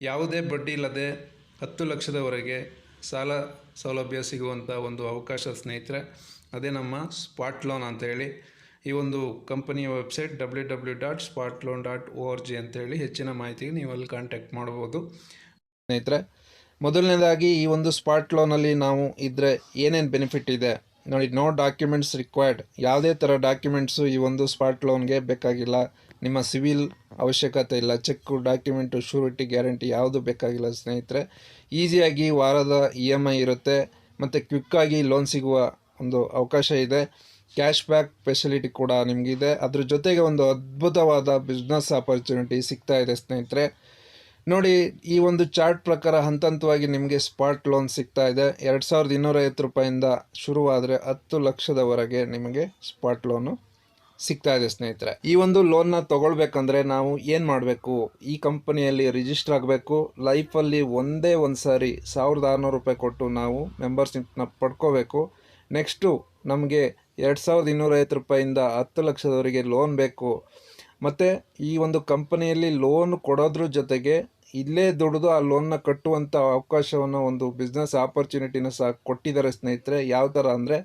ಯಾವುದೇ ಬಡ್ಡಿ ಇಲ್ಲದೆ ಹತ್ತು ಲಕ್ಷದವರೆಗೆ ಸಾಲ ಸೌಲಭ್ಯ ಸಿಗುವಂಥ ಒಂದು ಅವಕಾಶ ಸ್ನೇಹಿತರೆ, ಅದೇ ನಮ್ಮ ಸ್ಪಾಟ್ ಲೋನ್ ಅಂತೇಳಿ. ಈ ಒಂದು ಕಂಪನಿಯ website W W dot spot loan dot O R G ಅಂತೇಳಿ ಹೆಚ್ಚಿನ ಮಾಹಿತಿಗೆ ನೀವು ಅಲ್ಲಿ ಕಾಂಟ್ಯಾಕ್ಟ್ ಮಾಡ್ಬೋದು. ಸ್ನೇಹಿತರೆ, ಮೊದಲನೇದಾಗಿ ಈ ಒಂದು ಸ್ಪಾಟ್ ಲೋನಲ್ಲಿ ನಾವು ಇದ್ದರೆ ಏನೇನು ಬೆನಿಫಿಟ್ ಇದೆ? ನೋಡಿ ನೋ ಡಾಕ್ಯುಮೆಂಟ್ಸ್ ರಿಕ್ವೈರ್ಡ್ ಯಾವುದೇ ಥರ ಡಾಕ್ಯುಮೆಂಟ್ಸು ಈ ಒಂದು ಸ್ಪಾಟ್ ಲೋನ್ಗೆ ಬೇಕಾಗಿಲ್ಲ. ನಿಮ್ಮ ಸಿವಿಲ್ ಅವಶ್ಯಕತೆ ಇಲ್ಲ. ಚೆಕ್ಕು ಡಾಕ್ಯುಮೆಂಟು ಶೂರಿಟಿ ಗ್ಯಾರಂಟಿ ಯಾವುದು ಬೇಕಾಗಿಲ್ಲ ಸ್ನೇಹಿತರೆ. ಈಸಿಯಾಗಿ ವಾರದ ಇ ಎಂ ಐ ಇರುತ್ತೆ. ಮತ್ತು ಕ್ವಿಕ್ಕಾಗಿ ಲೋನ್ ಸಿಗುವ ಒಂದು ಅವಕಾಶ ಇದೆ. ಕ್ಯಾಶ್ ಬ್ಯಾಕ್ ಫೆಸಿಲಿಟಿ ಕೂಡ ನಿಮಗಿದೆ. ಅದ್ರ ಜೊತೆಗೆ ಒಂದು ಅದ್ಭುತವಾದ ಬಿಸ್ನೆಸ್ ಆಪರ್ಚುನಿಟಿ ಸಿಗ್ತಾ ಇದೆ ಸ್ನೇಹಿತರೆ. ನೋಡಿ, ಈ ಒಂದು ಚಾರ್ಟ್ ಪ್ರಕಾರ ಹಂತ ಹಂತವಾಗಿ ನಿಮಗೆ ಸ್ಪಾಟ್ ಲೋನ್ ಸಿಗ್ತಾ ಇದೆ. ಎರಡು ಸಾವಿರದ ಇನ್ನೂರೈವತ್ತು ರೂಪಾಯಿಂದ ಶುರುವಾದರೆ ಹತ್ತು ಲಕ್ಷದವರೆಗೆ ನಿಮಗೆ ಸ್ಪಾಟ್ ಲೋನು ಸಿಗ್ತಾ ಇದೆ, ಸ್ನೇಹಿತರೆ. ಈ ಒಂದು ಲೋನ್ನ ತೊಗೊಳ್ಬೇಕಂದ್ರೆ ನಾವು ಏನು ಮಾಡಬೇಕು? ಈ ಕಂಪನಿಯಲ್ಲಿ ರಿಜಿಸ್ಟರ್ ಆಗಬೇಕು. ಲೈಫಲ್ಲಿ ಒಂದೇ ಒಂದು ಸಾರಿ ಸಾವಿರದ ಆರುನೂರು ರೂಪಾಯಿ ಕೊಟ್ಟು ನಾವು ಮೆಂಬರ್ಶಿಪ್ನ ಪಡ್ಕೋಬೇಕು. ನೆಕ್ಸ್ಟು ನಮಗೆ ಎರಡು ಸಾವಿರದ ಇನ್ನೂರೈವತ್ತು ರೂಪಾಯಿಂದ ಹತ್ತು ಲಕ್ಷದವರೆಗೆ ಲೋನ್ ಬೇಕು. ಮತ್ತು ಈ ಒಂದು ಕಂಪನಿಯಲ್ಲಿ ಲೋನ್ ಕೊಡೋದ್ರ ಜೊತೆಗೆ ಇಲ್ಲೇ ದುಡಿದು ಆ ಲೋನ್ನ ಕಟ್ಟುವಂಥ ಅವಕಾಶವನ್ನು ಒಂದು ಬಿಸ್ನೆಸ್ ಆಪರ್ಚುನಿಟಿನ ಸಹ ಕೊಟ್ಟಿದ್ದಾರೆ ಸ್ನೇಹಿತರೆ. ಯಾವ ಥರ ಅಂದರೆ,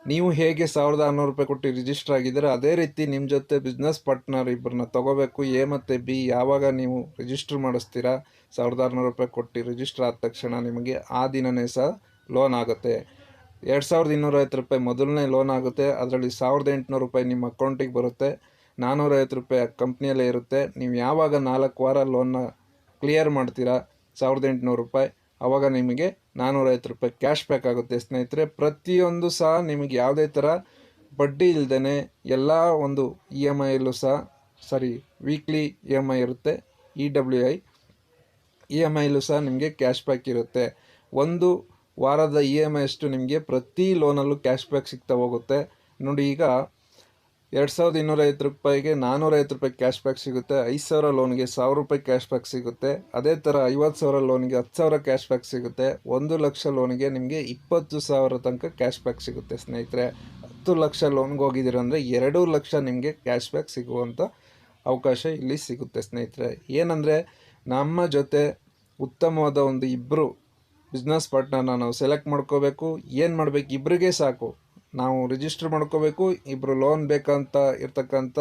ನೀವು ಹೇಗೆ ಸಾವಿರದ ಆರುನೂರು ರೂಪಾಯಿ ಕೊಟ್ಟು ರಿಜಿಸ್ಟರ್ ಆಗಿದ್ದೀರೋ ಅದೇ ರೀತಿ ನಿಮ್ಮ ಜೊತೆ ಬಿಸ್ನೆಸ್ ಪಾರ್ಟ್ನರ್ ಇಬ್ಬರನ್ನ ತೊಗೋಬೇಕು. ಎ ಮತ್ತು ಬಿ ಯಾವಾಗ ನೀವು ರಿಜಿಸ್ಟರ್ ಮಾಡಿಸ್ತೀರಾ? ಸಾವಿರದ ಆರುನೂರು ರೂಪಾಯಿ ಕೊಟ್ಟು ರಿಜಿಸ್ಟರ್ ಆದ ತಕ್ಷಣ ನಿಮಗೆ ಆ ದಿನವೇ ಸಹ ಲೋನ್ ಆಗುತ್ತೆ. ಎರಡು ಸಾವಿರದ ಇನ್ನೂರೈವತ್ತು ರೂಪಾಯಿ ಮೊದಲನೇ ಲೋನ್ ಆಗುತ್ತೆ. ಅದರಲ್ಲಿ ಸಾವಿರದ ಎಂಟುನೂರು ರೂಪಾಯಿ ನಿಮ್ಮ ಅಕೌಂಟಿಗೆ ಬರುತ್ತೆ. ನಾನ್ನೂರೈವತ್ತು ರೂಪಾಯಿ ಕಂಪ್ನಿಯಲ್ಲೇ ಇರುತ್ತೆ. ನೀವು ಯಾವಾಗ ನಾಲ್ಕು ವಾರ ಲೋನ್ನ ಕ್ಲಿಯರ್ ಮಾಡ್ತೀರಾ? ಸಾವಿರದ ಎಂಟುನೂರು ರೂಪಾಯಿ. ಆವಾಗ ನಿಮಗೆ ನಾನ್ನೂರೈವತ್ತು ರೂಪಾಯಿ ಕ್ಯಾಶ್ ಬ್ಯಾಕ್ ಆಗುತ್ತೆ. ಸ್ನೇಹಿತರೆ, ಪ್ರತಿಯೊಂದು ಸಹ ನಿಮಗೆ ಯಾವುದೇ ಥರ ಬಡ್ಡಿ ಇಲ್ದೇ ಎಲ್ಲ ಒಂದು ಇ ಎಂ ಐಯಲ್ಲೂ ಸಹ sorry weekly E M I ಇರುತ್ತೆ. E W I E M ಐಲೂ ಸಹ ನಿಮಗೆ ಕ್ಯಾಶ್ ಬ್ಯಾಕ್ ಇರುತ್ತೆ. ಒಂದು ವಾರದ ಇ ಎಂ ಐ ಅಷ್ಟು ನಿಮಗೆ ಪ್ರತಿ ಲೋನಲ್ಲೂ ಕ್ಯಾಶ್ ಬ್ಯಾಕ್ ಸಿಗ್ತಾ ಹೋಗುತ್ತೆ. ನೋಡಿ ಈಗ ಎರಡು ಸಾವಿರದ ಇನ್ನೂರೈವತ್ತು ರೂಪಾಯಿಗೆ ನಾನ್ನೂರೈವತ್ತು ರೂಪಾಯಿ ಕ್ಯಾಶ್ ಬ್ಯಾಕ್ ಸಿಗುತ್ತೆ. ಐದು ಸಾವಿರ ಲೋನ್ಗೆ ಸಾವಿರ ರೂಪಾಯಿ ಕ್ಯಾಶ್ ಬ್ಯಾಕ್ ಸಿಗುತ್ತೆ. ಅದೇ ಥರ ಐವತ್ತು ಸಾವಿರ ಲೋನ್ಗೆ ಹತ್ತು ಸಾವಿರ ಕ್ಯಾಶ್ ಬ್ಯಾಕ್ ಸಿಗುತ್ತೆ. ಒಂದು ಲಕ್ಷ ಲೋನ್ಗೆ ನಿಮಗೆ ಇಪ್ಪತ್ತು ಸಾವಿರ ತನಕ ಕ್ಯಾಶ್ ಬ್ಯಾಕ್ ಸಿಗುತ್ತೆ ಸ್ನೇಹಿತರೆ. ಹತ್ತು ಲಕ್ಷ ಲೋನ್ಗೆ ಹೋಗಿದ್ದೀರ ಅಂದರೆ ಎರಡು ಲಕ್ಷ ನಿಮಗೆ ಕ್ಯಾಶ್ ಬ್ಯಾಕ್ ಸಿಗುವಂಥ ಅವಕಾಶ ಇಲ್ಲಿ ಸಿಗುತ್ತೆ ಸ್ನೇಹಿತರೆ. ಏನಂದರೆ ನಮ್ಮ ಜೊತೆ ಉತ್ತಮವಾದ ಒಂದು ಇಬ್ಬರು ಬಿಸ್ನೆಸ್ ಪಾರ್ಟ್ನರ್ನ ನಾವು ಸೆಲೆಕ್ಟ್ ಮಾಡ್ಕೋಬೇಕು. ಏನು ಮಾಡಬೇಕು? ಇಬ್ಬರಿಗೆ ಸಾಕು. ನಾವು ರಿಜಿಸ್ಟರ್ ಮಾಡ್ಕೋಬೇಕು ಇಬ್ಬರು ಲೋನ್ ಬೇಕಂತ ಇರ್ತಕ್ಕಂಥ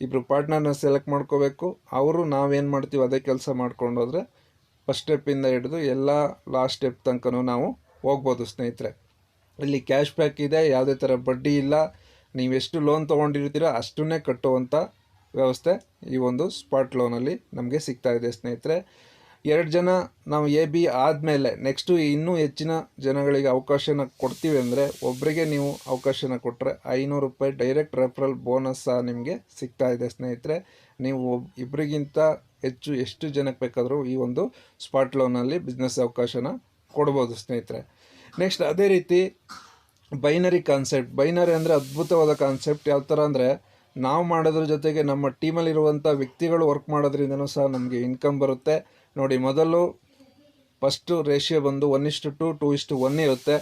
ಇಬ್ಬರು ಪಾರ್ಟ್ನರ್ನ ಸೆಲೆಕ್ಟ್ ಮಾಡ್ಕೋಬೇಕು. ಅವರು ನಾವೇನು ಮಾಡ್ತೀವಿ ಅದೇ ಕೆಲಸ ಮಾಡ್ಕೊಂಡು ಹೋದರೆ ಫಸ್ಟ್ ಸ್ಟೆಪ್ಪಿಂದ ಹಿಡಿದು ಎಲ್ಲ ಲಾಸ್ಟ್ ಸ್ಟೆಪ್ ತನಕನೂ ನಾವು ಹೋಗ್ಬೋದು ಸ್ನೇಹಿತರೆ. ಇಲ್ಲಿ ಕ್ಯಾಶ್ ಬ್ಯಾಕ್ ಇದೆ, ಯಾವುದೇ ಥರ ಬಡ್ಡಿ ಇಲ್ಲ. ನೀವು ಎಷ್ಟು ಲೋನ್ ತೊಗೊಂಡಿರ್ತೀರೋ ಅಷ್ಟನ್ನೇ ಕಟ್ಟುವಂಥ ವ್ಯವಸ್ಥೆ ಈ ಒಂದು ಸ್ಪಾಟ್ ಲೋನಲ್ಲಿ ನಮಗೆ ಸಿಗ್ತಾ ಇದೆ ಸ್ನೇಹಿತರೆ. ಎರಡು ಜನ ನಾವು ಎ ಬಿ ಆದಮೇಲೆ ನೆಕ್ಸ್ಟು ಇನ್ನೂ ಹೆಚ್ಚಿನ ಜನಗಳಿಗೆ ಅವಕಾಶನ ಕೊಡ್ತೀವಿ ಅಂದರೆ ಒಬ್ಬರಿಗೆ ನೀವು ಅವಕಾಶನ ಕೊಟ್ಟರೆ ಐನೂರು ರೂಪಾಯಿ ಡೈರೆಕ್ಟ್ ರೆಫರಲ್ ಬೋನಸ್ ಸಹ ನಿಮಗೆ ಸಿಗ್ತಾ ಇದೆ ಸ್ನೇಹಿತರೆ. ನೀವು ಇಬ್ಬರಿಗಿಂತ ಹೆಚ್ಚು ಎಷ್ಟು ಜನಕ್ಕೆ ಬೇಕಾದರೂ ಈ ಒಂದು ಸ್ಪಾಟ್ ಲೋನಲ್ಲಿ ಬಿಸ್ನೆಸ್ ಅವಕಾಶನ ಕೊಡ್ಬೋದು ಸ್ನೇಹಿತರೆ. ನೆಕ್ಸ್ಟ್ ಅದೇ ರೀತಿ ಬೈನರಿ ಕಾನ್ಸೆಪ್ಟ್ ಬೈನರಿ ಅಂದರೆ ಅದ್ಭುತವಾದ ಕಾನ್ಸೆಪ್ಟ್ ಯಾವ ಥರ ಅಂದರೆ ನಾವು ಮಾಡೋದ್ರ ಜೊತೆಗೆ ನಮ್ಮ ಟೀಮಲ್ಲಿರುವಂಥ ವ್ಯಕ್ತಿಗಳು ವರ್ಕ್ ಮಾಡೋದ್ರಿಂದನೂ ಸಹ ನಮಗೆ ಇನ್ಕಮ್ ಬರುತ್ತೆ. ನೋಡಿ, ಮೊದಲು ಫಸ್ಟು ರೇಷಿಯೋ ಬಂದು ಒನ್ ಇಷ್ಟು ಟು ಟು ಇಷ್ಟು ಒನ್ ಇರುತ್ತೆ.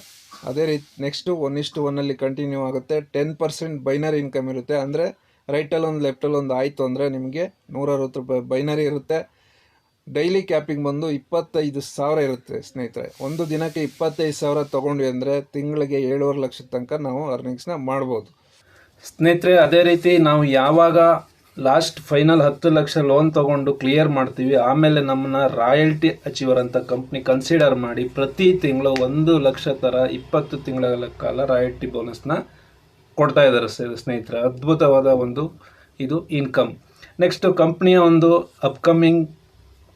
ಅದೇ ರೀತಿ ನೆಕ್ಸ್ಟು ಒನ್ ಇಷ್ಟು ಒನ್ನಲ್ಲಿ ಕಂಟಿನ್ಯೂ ಆಗುತ್ತೆ. ಟೆನ್ ಪರ್ಸೆಂಟ್ ಬೈನರಿ ಇನ್ಕಮ್ ಇರುತ್ತೆ. ಅಂದರೆ ರೈಟಲ್ಲಿ ಒಂದು ಲೆಫ್ಟಲ್ಲಿ ಒಂದು ಆಯಿತು ಅಂದರೆ ನಿಮಗೆ ನೂರ ಅರವತ್ತು ರೂಪಾಯಿ ಬೈನರಿ ಇರುತ್ತೆ. ಡೈಲಿ ಕ್ಯಾಪಿಂಗ್ ಬಂದು ಇಪ್ಪತ್ತೈದು ಸಾವಿರ ಇರುತ್ತೆ ಸ್ನೇಹಿತರೆ. ಒಂದು ದಿನಕ್ಕೆ ಇಪ್ಪತ್ತೈದು ಸಾವಿರ ತೊಗೊಂಡ್ವಿ ಅಂದರೆ ತಿಂಗಳಿಗೆ ಏಳುವರೆ ಲಕ್ಷದ ತನಕ ನಾವು ಅರ್ನಿಂಗ್ಸ್ನ ಮಾಡ್ಬೋದು. ಸ್ನೇಹಿತರೆ, ಅದೇ ರೀತಿ ನಾವು ಯಾವಾಗ ಲಾಸ್ಟ್ ಫೈನಲ್ ಹತ್ತು ಲಕ್ಷ ಲೋನ್ ತಗೊಂಡು ಕ್ಲಿಯರ್ ಮಾಡ್ತೀವಿ, ಆಮೇಲೆ ನಮ್ಮನ್ನ ರಾಯಲ್ಟಿ ಅಚೀವರ್ ಅಂತ ಕಂಪ್ನಿ ಕನ್ಸಿಡರ್ ಮಾಡಿ ಪ್ರತಿ ತಿಂಗಳು ಒಂದು ಲಕ್ಷ ಥರ ಇಪ್ಪತ್ತು ತಿಂಗಳ ಕಾಲ ರಾಯಲ್ಟಿ ಬೋನಸ್ನ ಕೊಡ್ತಾ ಇದ್ದಾರೆ ಸ್ನೇಹಿತರೆ. ಅದ್ಭುತವಾದ ಒಂದು ಇದು ಇನ್ಕಮ್ ನೆಕ್ಸ್ಟು ಕಂಪ್ನಿಯ ಒಂದು ಅಪ್ಕಮಿಂಗ್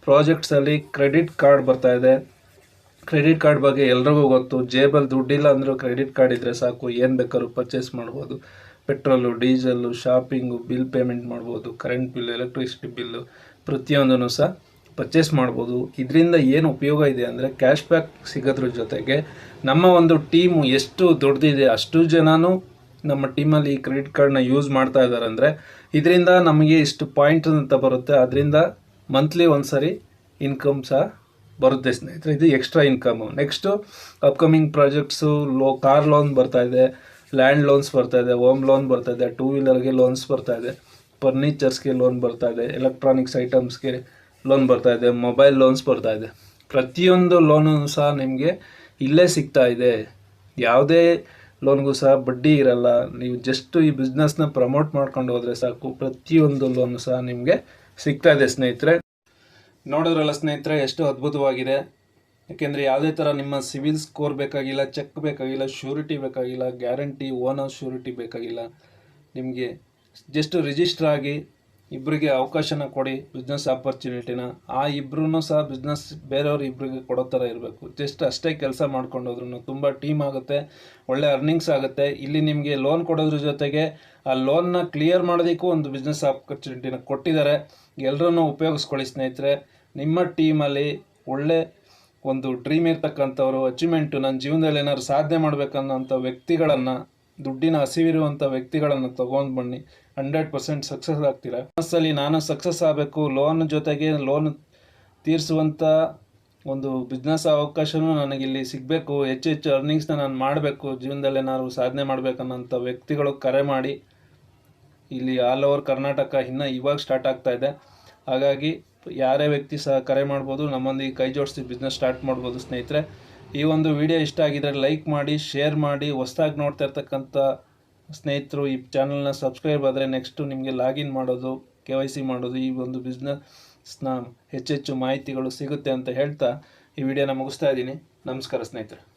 ಪ್ರಾಜೆಕ್ಟ್ಸಲ್ಲಿ ಕ್ರೆಡಿಟ್ ಕಾರ್ಡ್ ಬರ್ತಾ ಇದೆ. ಕ್ರೆಡಿಟ್ ಕಾರ್ಡ್ ಬಗ್ಗೆ ಎಲ್ರಿಗೂ ಗೊತ್ತು. ಜೇಬಲ್ಲಿ ದುಡ್ಡಿಲ್ಲ ಅಂದರೂ ಕ್ರೆಡಿಟ್ ಕಾರ್ಡ್ ಇದ್ದರೆ ಸಾಕು, ಏನು ಬೇಕಾದ್ರೂ ಪರ್ಚೇಸ್ ಮಾಡ್ಬೋದು. Petrol, diesel, shopping, bill payment ಮಾಡ್ಬೋದು, ಕರೆಂಟ್ ಬಿಲ್ ಎಲೆಕ್ಟ್ರಿಸಿಟಿ ಬಿಲ್ಲು, ಪ್ರತಿಯೊಂದನ್ನು ಸಹ ಪರ್ಚೇಸ್ ಮಾಡ್ಬೋದು. ಇದರಿಂದ ಏನು ಉಪಯೋಗ ಇದೆ ಅಂದರೆ ಕ್ಯಾಶ್ ಬ್ಯಾಕ್ ಸಿಗೋದ್ರ ಜೊತೆಗೆ ನಮ್ಮ ಒಂದು ಟೀಮು ಎಷ್ಟು ದೊಡ್ಡದಿದೆ ಅಷ್ಟು ಜನನೂ ನಮ್ಮ ಟೀಮಲ್ಲಿ ಈ ಕ್ರೆಡಿಟ್ ಕಾರ್ಡ್ನ ಯೂಸ್ ಮಾಡ್ತಾ ಇದ್ದಾರೆ ಅಂದರೆ ಇದರಿಂದ ನಮಗೆ ಇಷ್ಟು ಪಾಯಿಂಟ್ ಅಂತ ಬರುತ್ತೆ. ಅದರಿಂದ ಮಂತ್ಲಿ ಒಂದು ಸರಿ ಇನ್ಕಮ್ ಸಹ ಬರುತ್ತೆ ಸ್ನೇಹಿತರೆ. ಇದು extra income. Next upcoming projects low car loan ಬರ್ತಾ ಇದೆ. ಲ್ಯಾಂಡ್ ಲೋನ್ಸ್ ಬರ್ತಾ ಇದೆ ಹೋಮ್ ಲೋನ್ ಬರ್ತಾ ಇದೆ ಟೂ ವೀಲರ್ಗೆ ಲೋನ್ಸ್ ಬರ್ತಾ ಇದೆ ಫರ್ನಿಚರ್ಸ್ಗೆ ಲೋನ್ ಬರ್ತಾ ಇದೆ ಎಲೆಕ್ಟ್ರಾನಿಕ್ಸ್ ಐಟಮ್ಸ್ಗೆ ಲೋನ್ ಬರ್ತಾ ಇದೆ ಮೊಬೈಲ್ ಲೋನ್ಸ್ ಬರ್ತಾ ಇದೆ. ಪ್ರತಿಯೊಂದು ಲೋನೂ ಸಹ ನಿಮಗೆ ಇಲ್ಲೇ ಸಿಗ್ತಾ ಇದೆ. ಯಾವುದೇ ಲೋನ್ಗೂ ಸಹ ಬಡ್ಡಿ ಇರಲ್ಲ. ನೀವು ಜಸ್ಟ್ ಈ ಬಿಸ್ನೆಸ್ನ ಪ್ರಮೋಟ್ ಮಾಡ್ಕೊಂಡು ಹೋದರೆ ಸಾಕು. ಪ್ರತಿಯೊಂದು ಲೋನು ಸಹ ನಿಮಗೆ ಸಿಗ್ತಾ ಇದೆ ಸ್ನೇಹಿತರೆ. ನೋಡಿದ್ರಲ್ಲ ಸ್ನೇಹಿತರೆ, ಎಷ್ಟು ಅದ್ಭುತವಾಗಿದೆ. ಯಾಕೆಂದರೆ ಯಾವುದೇ ಥರ ನಿಮ್ಮ ಸಿವಿಲ್ ಸ್ಕೋರ್ ಬೇಕಾಗಿಲ್ಲ, ಚೆಕ್ ಬೇಕಾಗಿಲ್ಲ ಶ್ಯೂರಿಟಿ ಬೇಕಾಗಿಲ್ಲ ಗ್ಯಾರಂಟಿ ಓನರ್ ಶ್ಯೂರಿಟಿ ಬೇಕಾಗಿಲ್ಲ, ನಿಮಗೆ ಜಸ್ಟ್ ರಿಜಿಸ್ಟರ್ ಆಗಿ ಇಬ್ಬರಿಗೆ ಅವಕಾಶನ ಕೊಡಿ ಬಿಸ್ನೆಸ್ ಆಪರ್ಚುನಿಟಿನ ಆ ಇಬ್ಬರೂ ಸಹ ಬಿಸ್ನೆಸ್ ಬೇರೆಯವ್ರು ಇಬ್ಬರಿಗೆ ಕೊಡೋ ಥರ ಇರಬೇಕು. ಜಸ್ಟ್ ಅಷ್ಟೇ ಕೆಲಸ ಮಾಡ್ಕೊಂಡೋದ್ರೂ ತುಂಬ ಟೀಮ್ ಆಗುತ್ತೆ, ಒಳ್ಳೆ ಅರ್ನಿಂಗ್ಸ್ ಆಗುತ್ತೆ. ಇಲ್ಲಿ ನಿಮಗೆ ಲೋನ್ ಕೊಡೋದ್ರ ಜೊತೆಗೆ ಆ ಲೋನ್ನ ಕ್ಲಿಯರ್ ಮಾಡೋದಕ್ಕೂ ಒಂದು ಬಿಸ್ನೆಸ್ ಆಪರ್ಚುನಿಟಿನ ಕೊಟ್ಟಿದ್ದಾರೆ. ಎಲ್ಲರನ್ನೂ ಉಪಯೋಗಿಸ್ಕೊಳ್ಳಿ ಸ್ನೇಹಿತರೆ. ನಿಮ್ಮ ಟೀಮಲ್ಲಿ ಒಳ್ಳೆ ಒಂದು ಡ್ರೀಮ್ ಇರ್ತಕ್ಕಂಥವ್ರು ಅಚೀವ್ಮೆಂಟು ನನ್ನ ಜೀವನದಲ್ಲಿ ಏನಾದ್ರು ಸಾಧನೆ ಮಾಡಬೇಕನ್ನೋಂಥ ವ್ಯಕ್ತಿಗಳನ್ನು, ದುಡ್ಡಿನ ಹಸಿವಿರುವಂಥ ವ್ಯಕ್ತಿಗಳನ್ನು ತೊಗೊಂಡು ಬನ್ನಿ. ಹಂಡ್ರೆಡ್ ಪರ್ಸೆಂಟ್ ಸಕ್ಸಸ್ ಆಗ್ತೀರಾ? ಮನಸ್ಸಲ್ಲಿ ನಾನು ಸಕ್ಸಸ್ ಆಗಬೇಕು ಲೋನ್ ಜೊತೆಗೆ ಲೋನ್ ತೀರಿಸುವಂಥ ಒಂದು ಬಿಸ್ನೆಸ್ ಅವಕಾಶವೂ ನನಗಿಲ್ಲಿ ಸಿಗಬೇಕು. ಹೆಚ್ಚು ಹೆಚ್ಚು ಅರ್ನಿಂಗ್ಸ್ನ ನಾನು ಮಾಡಬೇಕು, ಜೀವನದಲ್ಲಿ ಏನಾದ್ರು ಸಾಧನೆ ಮಾಡಬೇಕನ್ನೋಂಥ ವ್ಯಕ್ತಿಗಳು ಕರೆ ಮಾಡಿ. ಇಲ್ಲಿ ಆಲ್ ಓವರ್ ಕರ್ನಾಟಕ ಇನ್ನೂ ಇವಾಗ ಸ್ಟಾರ್ಟ್ ಆಗ್ತಾ ಇದೆ. ಹಾಗಾಗಿ ಯಾರೇ ವ್ಯಕ್ತಿ ಸಹ ಕರೆ ಮಾಡ್ಬೋದು ನಮ್ಮೊಂದಿಗೆ ಕೈ ಜೋಡಿಸಿ ಬಿಸ್ನೆಸ್ ಸ್ಟಾರ್ಟ್ ಮಾಡ್ಬೋದು ಸ್ನೇಹಿತರೆ. ಈ ಒಂದು ವಿಡಿಯೋ ಇಷ್ಟ ಆಗಿದ್ರೆ ಲೈಕ್ ಮಾಡಿ ಶೇರ್ ಮಾಡಿ, ಹೊಸ್ದಾಗಿ ನೋಡ್ತಾ ಇರ್ತಕ್ಕಂಥ ಸ್ನೇಹಿತರು ಈ ಚಾನಲ್ನ ಸಬ್ಸ್ಕ್ರೈಬ್ ಆದರೆ ನೆಕ್ಸ್ಟು ನಿಮಗೆ ಲಾಗಿನ್ ಮಾಡೋದು ಕೆ ವೈ ಸಿ ಮಾಡೋದು, ಈ ಒಂದು ಬಿಸ್ನೆಸ್ನ ಹೆಚ್ಚೆಚ್ಚು ಮಾಹಿತಿಗಳು ಸಿಗುತ್ತೆ ಅಂತ ಹೇಳ್ತಾ ಈ ವಿಡಿಯೋನ ಮುಗಿಸ್ತಾ ಇದ್ದೀನಿ. ನಮಸ್ಕಾರ ಸ್ನೇಹಿತರೆ.